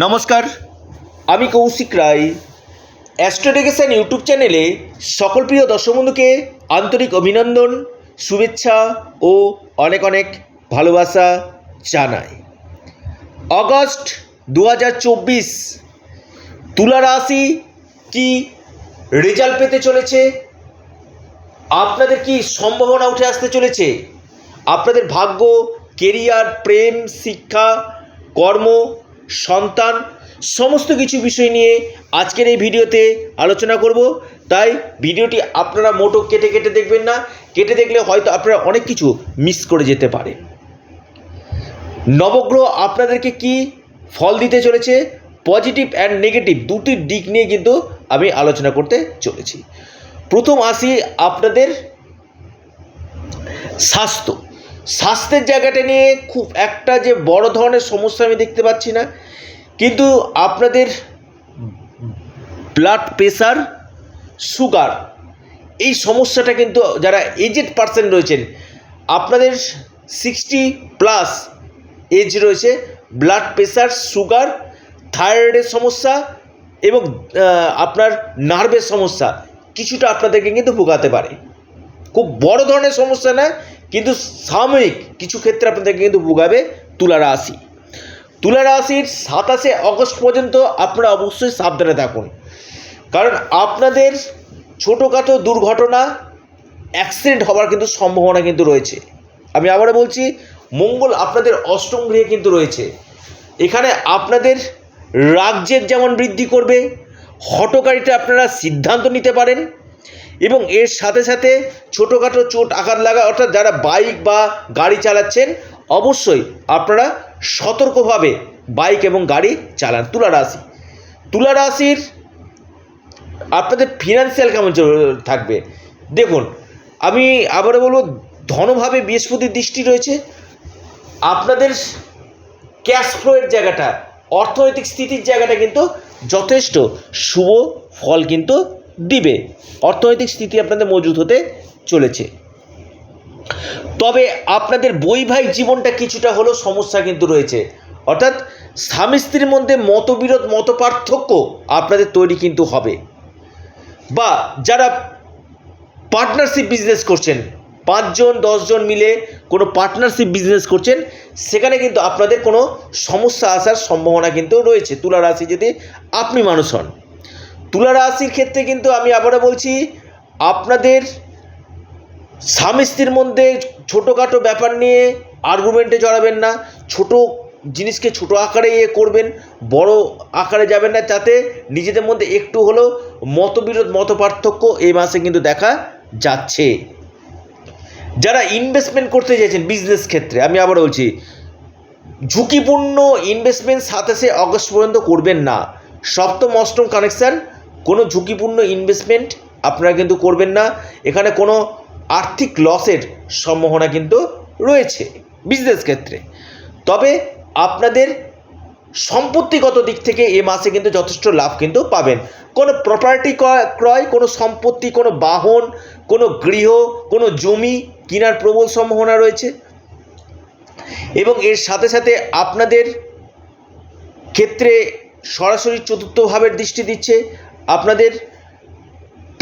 নমস্কার, আমি কৌশিক রায়। অ্যাস্ট্রোডেকেশন ইউটিউব চ্যানেলে সকল প্রিয় দর্শক বন্ধুকে আন্তরিক অভিনন্দন, শুভেচ্ছা ও অনেক অনেক ভালোবাসা জানাই। অগস্ট দু হাজার চব্বিশ, তুলা রাশি কি রেজাল্ট পেতে চলেছে? আপনাদের কি সম্ভাবনা উঠে আসতে চলেছে? আপনাদের ভাগ্য, কেরিয়ার, প্রেম, শিক্ষা, কর্ম সন্তান, সমস্ত কিছু বিষয় নিয়ে আজকের এই ভিডিওতে আলোচনা করব। তাই ভিডিওটি আপনারা মোটো কেটে কেটে দেখবেন না। কেটে দেখলে হয়তো আপনারা অনেক কিছু মিস করে যেতে পারে নবগ্রহ আপনাদেরকে কি ফল দিতে চলেছে? পজিটিভ অ্যান্ড নেগেটিভ দুটি দিক নিয়ে কিন্তু আমি আলোচনা করতে চলেছি। প্রথম আসি আপনাদের স্বাস্থ্য। স্বাস্থ্যের জায়গাটা নিয়ে খুব একটা যে বড় ধরনের সমস্যা আমি দেখতে পাচ্ছি না। কিন্তু আপনাদের ব্লাড প্রেশার সুগার এই সমস্যাটা কিন্তু যারা এজেড পার্সন রয়েছেন, আপনাদের সিক্সটি প্লাস এজ রয়েছে ব্লাড প্রেশার সুগার থাইরয়েডের সমস্যা এবং আপনার নার্ভের সমস্যা, কিছুটা আপনাদেরকে কিন্তু ভোগাতে পারে। খুব বড় ধরনের সমস্যা না কিন্তু সাময়িক কিছু ক্ষেত্রে আপনাদেরকে কিন্তু ভোগাবে তুলা রাশি। তুলা রাশির সাতাশে অগস্ট পর্যন্ত আপনারা অবশ্যই সাবধানে থাকুন। কারণ আপনাদের ছোটোখাটো দুর্ঘটনা অ্যাক্সিডেন্ট হওয়ার কিন্তু সম্ভাবনা কিন্তু রয়েছে। আমি আবারও বলছি, মঙ্গল আপনাদের অষ্টম গৃহে কিন্তু রয়েছে। এখানে আপনাদের রাজ্যের যেমন বৃদ্ধি করবে, হটকারিতে আপনারা সিদ্ধান্ত নিতে পারেন। এবং এর সাথে সাথে ছোটোখাটো চোট আঘাত লাগা, অর্থাৎ যারা বাইক বা গাড়ি চালাচ্ছেন, অবশ্যই আপনারা সতর্কভাবে বাইক এবং গাড়ি চালান। তুলা রাশি। তুলা রাশির আপনাদের ফিনান্সিয়াল কেমন থাকবে? দেখুন, আমি আবারও বলব, ধনভাবে বৃহস্পতির দৃষ্টি রয়েছে। আপনাদের ক্যাশ ফ্লোয়ের জায়গাটা, অর্থনৈতিক স্থিতির জায়গাটা কিন্তু যথেষ্ট। শুভ ফল কিন্তু দিবে। অর্থনৈতিক স্থিতি আপনাদের মজুত হতে চলেছে। তবে আপনাদের বৈবাহিক জীবনটা কিছুটা হলেও সমস্যা কিন্তু রয়েছে। অর্থাৎ স্বামী স্ত্রীর মধ্যে মতবিরোধ মত পার্থক্য আপনাদের তৈরি কিন্তু হবে। বা যারা পার্টনারশিপ বিজনেস করছেন, পাঁচজন, দশজন মিলে কোনো পার্টনারশিপ বিজনেস করছেন, সেখানে কিন্তু আপনাদের কোনো সমস্যা আসার সম্ভাবনা কিন্তু রয়েছে। তুলা রাশি যদি আপনি মানুষ হন। তুলা রাশির ক্ষেত্রে কিন্তু আমি আবারও বলছি, আপনাদের স্বামী স্ত্রীর মধ্যে ছোটোখাটো ব্যাপার নিয়ে আর্গুমেন্টে জড়াবেন না, ছোট জিনিসকে ছোট আকারে ইয়ে করবেন, বড় আকারে যাবেন না, যাতে নিজেদের মধ্যে একটু হলেও মতবিরোধ মত পার্থক্য এই মাসে কিন্তু দেখা যাচ্ছে। যারা ইনভেস্টমেন্ট করতে চাইছেন বিজনেস ক্ষেত্রে, আমি আবার বলছি, ঝুঁকিপূর্ণ ইনভেস্টমেন্ট সাতাশে অগস্ট পর্যন্ত করবেন না। সপ্তম, অষ্টম কানেকশান কোনো ঝুঁকিপূর্ণ ইনভেস্টমেন্ট আপনারা কিন্তু করবেন না। এখানে কোনো আর্থিক লসের সম্ভাবনা কিন্তু রয়েছে বিজনেস ক্ষেত্রে। তবে আপনাদের সম্পত্তিগত দিক থেকে এ মাসে কিন্তু যথেষ্ট লাভ কিন্তু পাবেন। কোনো প্রপার্টি ক্রয় কোনো সম্পত্তি, কোনো বাহন, কোনো গৃহ, কোনো জমি কেনার প্রবল সম্ভাবনা রয়েছে। এবং এর সাথে সাথে আপনাদের ক্ষেত্রে সরাসরি চতুর্থ ভাবের দৃষ্টি দিচ্ছে। আপনাদের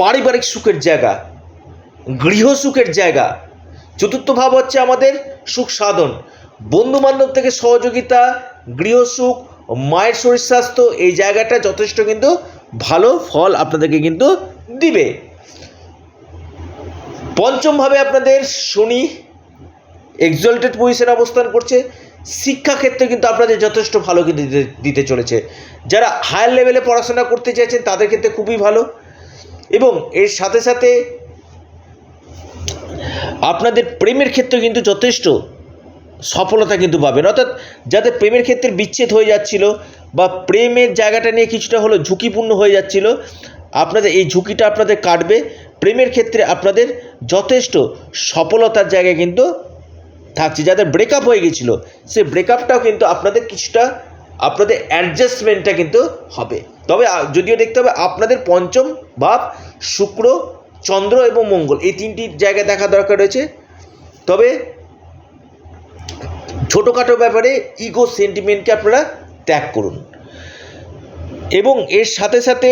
পারিবারিক সুখের জায়গা, গৃহ সুখের জায়গা, চতুর্থ ভাব হচ্ছে আমাদের সুখ সাধন। বন্ধু বান্ধব থেকে সহযোগিতা গৃহসুখ মায়ের শরীর স্বাস্থ্য, এই জায়গাটা যথেষ্ট কিন্তু ভালো ফল আপনাদেরকে কিন্তু দিবে। পঞ্চমভাবে আপনাদের শনি এক্সল্টেড পজিশনে অবস্থান করছে। শিক্ষাক্ষেত্রে কিন্তু আপনাদের যথেষ্ট ভালো কিন্তু দিতে চলেছে। যারা হায়ার লেভেলে পড়াশোনা করতে চাইছেন, তাদের ক্ষেত্রে খুবই ভালো। এবং এর সাথে সাথে আপনাদের প্রেমের ক্ষেত্রে কিন্তু যথেষ্ট সফলতা কিন্তু পাবেন। অর্থাৎ যাদের প্রেমের ক্ষেত্রে বিচ্ছেদ হয়ে যাচ্ছিল বা প্রেমের জায়গাটা নিয়ে কিছুটা হলো ঝুঁকিপূর্ণ হয়ে যাচ্ছিল, আপনাদের এই ঝুঁকিটা আপনাদের কাটবে। প্রেমের ক্ষেত্রে আপনাদের যথেষ্ট সফলতার জায়গায় কিন্তু থাকছে, যাদের ব্রেকআপ হয়ে গেছিল সেই ব্রেকআপটাও কিন্তু আপনাদের কিছুটা, আপনাদের অ্যাডজাস্টমেন্টটা কিন্তু হবে। তবে যদিও দেখতে হবে, আপনাদের পঞ্চম ভাব শুক্র, চন্দ্র এবং মঙ্গল, এই তিনটি জায়গায় দেখা দরকার রয়েছে। তবে, ছোটোখাটো ব্যাপারে ইগো সেন্টিমেন্টকে আপনারা ত্যাগ করুন। এবং এর সাথে সাথে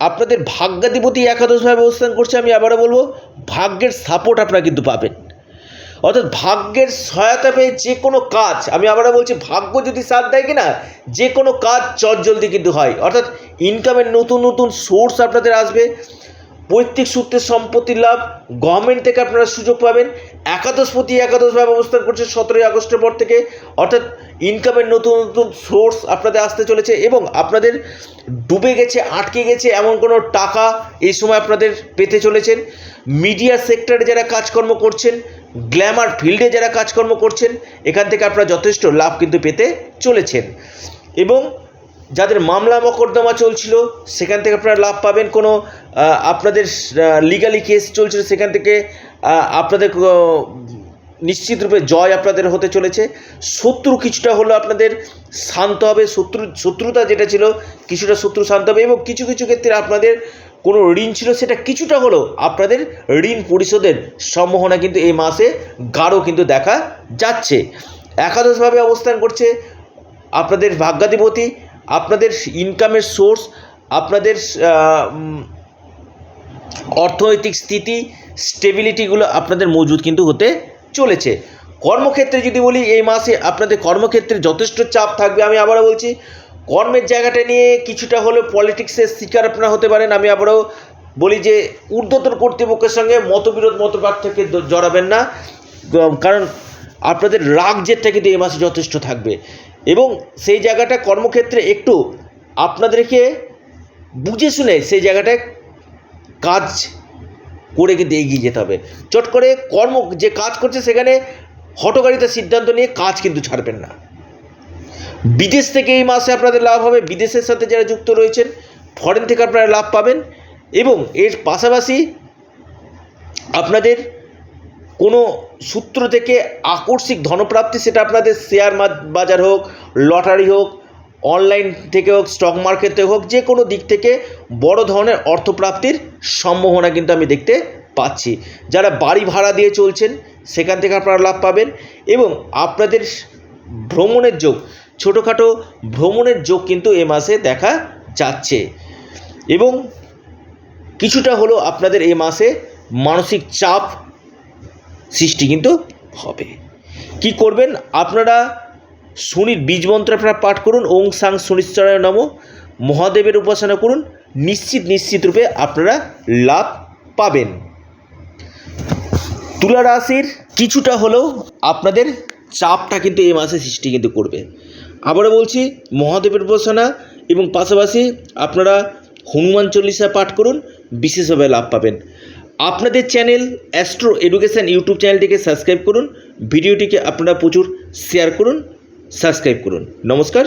আপনাদের ভাগ্যাধিপতি একাদশভাবে অবস্থান করছে, আমি আবারও বলব, ভাগ্যের সাপোর্ট আপনারা কিন্তু পাবেন। অর্থাৎ ভাগ্যের সহায়তা পেয়ে যে কোনো কাজ, আমি আবারও বলছি, ভাগ্য যদি সাথ দেয় কিনা, যে কোনো কাজ চটজলদি কিন্তু হয়। অর্থাৎ ইনকামের নতুন নতুন সোর্স আপনাদের আসবে। পৈতৃক সূত্রে সম্পত্তির লাভ গভর্নমেন্ট থেকে আপনারা সুযোগ পাবেন। একাদশপতি একাদশভাবে অবস্থান করছে সতেরোই আগস্টের পর থেকে। অর্থাৎ ইনকামের নতুন নতুন সোর্স আপনাদের আসতে চলেছে এবং আপনাদের ডুবে গেছে, আটকে গেছে এমন কোনো টাকা এই সময় আপনাদের পেতে চলেছেন। মিডিয়া সেক্টরে যারা কাজকর্ম করছেন গ্ল্যামার ফিল্ডে যারা কাজকর্ম করছেন, এখান থেকে আপনারা যথেষ্ট লাভ কিন্তু পেতে চলেছেন। এবং যাদের মামলা মকদ্দমা চলছিল, সেখান থেকে আপনারা লাভ পাবেন কোনো আপনাদের লিগালি কেস চলছিল, সেখান থেকে আপনাদের নিশ্চিত রূপে জয় আপনাদের হতে চলেছে। শত্রু কিছুটা হলো আপনাদের শান্ত হবে, শত্রু, শত্রুতা যেটা ছিল, কিছুটা শত্রু শান্ত হবে এবং কিছু কিছু ক্ষেত্রে আপনাদের কোনো ঋণ ছিল, সেটা কিছুটা হলেও আপনাদের ঋণ পরিশোধের সম্ভাবনা কিন্তু এই মাসে গাঢ় কিন্তু দেখা যাচ্ছে। একাদশভাবে অবস্থান করছে আপনাদের ভাগ্যাধিপতি, আপনাদের ইনকামের সোর্স আপনাদের অর্থনৈতিক স্থিতি স্টেবিলিটিগুলো আপনাদের মজুদ কিন্তু হতে চলেছে। কর্মক্ষেত্রে যদি বলি, এই মাসে আপনাদের কর্মক্ষেত্রে যথেষ্ট চাপ থাকবে, আমি আবারও বলছি কর্মের জায়গাটা নিয়ে কিছুটা হলেও পলিটিক্সের শিকার আপনারা হতে পারেন, আমি আবারও বলি যে ঊর্ধ্বতন কর্তৃপক্ষের সঙ্গে মতবিরোধ মতপার্থক্যে জড়াবেন না। কারণ আপনাদের রাগ জেদটা কিন্তু এই মাসে যথেষ্ট থাকবে। এবং সেই জায়গাটা কর্মক্ষেত্রে একটু আপনাদেরকে বুঝে শুনে সেই জায়গাটায় কাজ করে কিন্তু এগিয়ে যেতে হবে। চট করে কর্ম যে কাজ করছে সেখানে হটকারিতা সিদ্ধান্ত নিয়ে কাজ কিন্তু ছাড়বেন না। বিদেশ থেকে এই মাসে আপনাদের লাভ হবে। বিদেশের সাথে যারা যুক্ত রয়েছেন ফরেন থেকে আপনারা লাভ পাবেন এবং এর পাশাপাশি আপনাদের কোনো সূত্র থেকে আকস্মিক ধনপ্রাপ্তি সেটা আপনাদের শেয়ার বাজার হোক লটারি হোক অনলাইন থেকে হোক স্টক মার্কেটে হোক যে কোনো দিক থেকে বড় ধরনের অর্থপ্রাপ্তির সম্ভাবনা কিন্তু আমি দেখতে পাচ্ছি। যারা বাড়ি ভাড়া দিয়ে চলছেন, সেখান থেকে আপনারা লাভ পাবেন এবং আপনাদের ভ্রমণের যোগ, ছোটোখাটো ভ্রমণের যোগ কিন্তু এ মাসে দেখা যাচ্ছে। এবং কিছুটা হলো আপনাদের এ মাসে মানসিক চাপ সৃষ্টি কিন্তু হবে। কি করবেন? আপনারা শনির বীজ মন্ত্র আপনারা পাঠ করুন, ওং সাং শনিশ্চরায় নম, মহাদেবের উপাসনা করুন, নিশ্চিত নিশ্চিত রূপে আপনারা লাভ পাবেন। তুলা রাশির কিছুটা হলেও আপনাদের চাপটা কিন্তু এই মাসে সৃষ্টি কিন্তু করবে। আবারও বলছি, মহাদেবের উপাসনা এবং পাশাপাশি আপনারা হনুমান চল্লিশা পাঠ করুন, বিশেষভাবে লাভ পাবেন। আপনাদের চ্যানেল অ্যাস্ট্রো এডুকেশান ইউটিউব চ্যানেলটিকে সাবস্ক্রাইব করুন, ভিডিওটিকে আপনারা প্রচুর শেয়ার করুন সাবস্ক্রাইব করুন। নমস্কার।